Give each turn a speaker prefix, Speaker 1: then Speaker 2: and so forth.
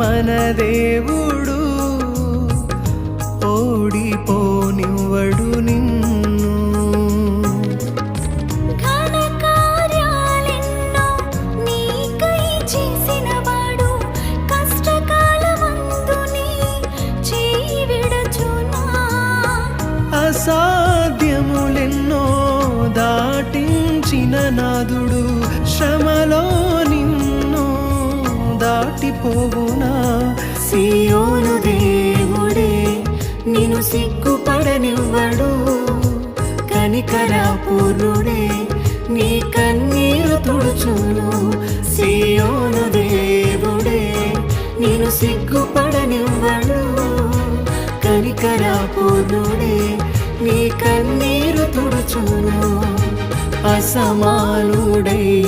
Speaker 1: మన దేవుడు ఓడిపోనివ్వడు నిన్ను. అసాధ్యములెన్నో దాటించిన నాదుడు నిన్ను దాటిపోవునా?
Speaker 2: సియోను దేవుడే నిన్ను సిగ్గుపడనివ్వడు. కనికరాపూర్ణుడే నీ కన్నీరు తుడుచును. సియోను దేవుడే నిన్ను సిగ్గుపడనివ్వడు. కనికరాపూర్ణుడే నీ కన్నీరు తుడుచును. అసమానుడై